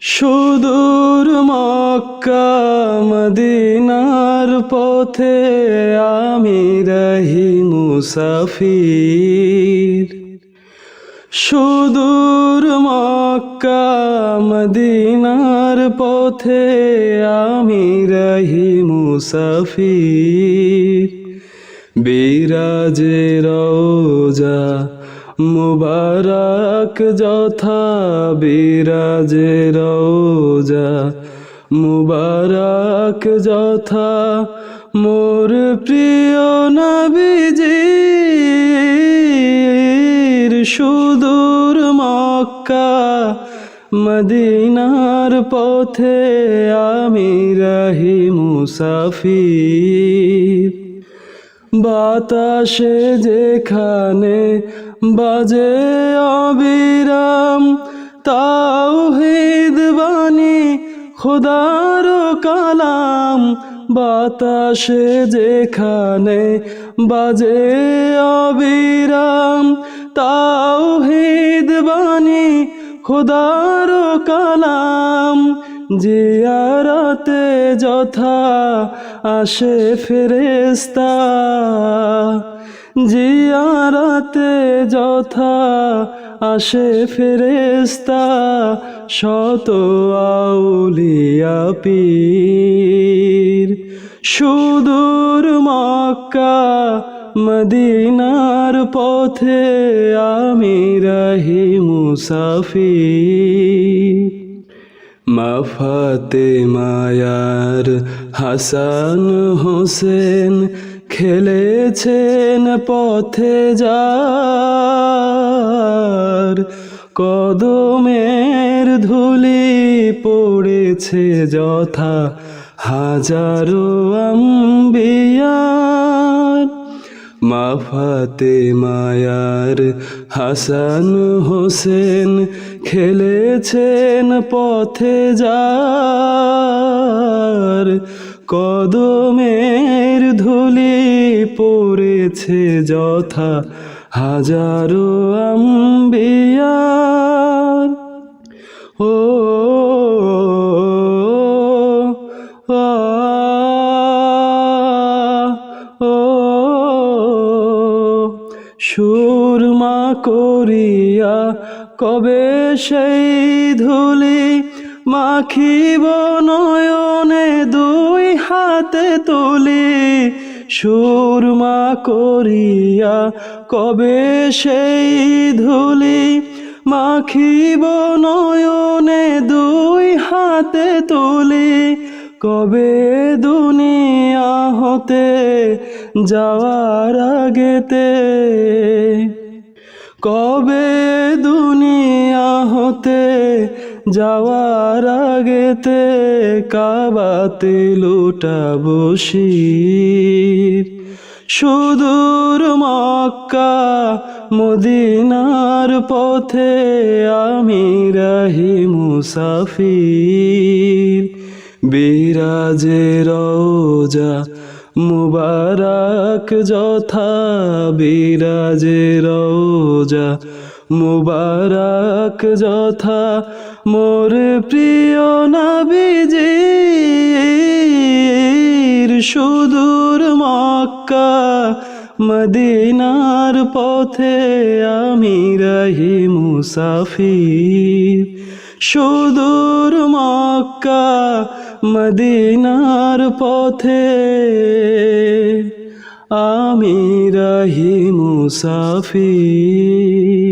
সুদূর মক্কা মদিনার পথে আমি রহি মুসাফির। সুদূর মক্কা মদিনার পথে আমি রহি মুসাফির। বিরাজে রোজা মুবারক যথা বিরাজে রোজা মুবারক যথা মোর প্রিয় নবীজির সুদূর মক্কা। মদিনার পথে আমি রহি মুসাফির। বাতাসে যেখানে বাজে অবিরাম তাওহিদ বাণী, খোদার কালাম। বাতাসে যেখানে বাজে অবিরাম তাওহিদ বাণী, খোদার কালাম। জিয়ারতে যথা আসে ফেরেস্তা জিয়ারতে যথা আসে ফেরেস্তা শত আউলিয়া পীর। সুদূর মক্কা মদিনার পথে আমি রহি মুসাফির। মাফাতে মায়ার হাসান হোসেন খেলেছেন পথে যার। কদমের ধুলি পড়েছে যথা হাজারো আম্বিয়ার মাফাতে মায়ার হাসান হোসেন খেলেছেন পথে যার। কদমের ধুলি পড়েছে যথা হাজারো আম্বিয়ার। ও সুরমা করিয়া কবে সেই ধুলি মাখিব নয়নে দুই হাতে তুলি? সুরমা করিয়া কবে সেই ধুলি মাখিব নয়নে দুই হাতে তুলি? কবে দুনিয়া হতে যাওয়ার আগেতে কবে দুনিয়া হতে যাওয়ার আগেতে কাবাতে লুটাবো শির? সুদূর মক্কা, মদিনার পথে আমি রহি মুসাফির। বিরাজে রোজা মুবারক যথা বিরাজে রোজা মুবারক যথা মোর প্রিয় নবীজির সুদূর মক্কা। মদিনার পথে আমি রহি মুসাফির। সুদূর মক্কা মদিনার পথে আমি রাহি মুসাফির।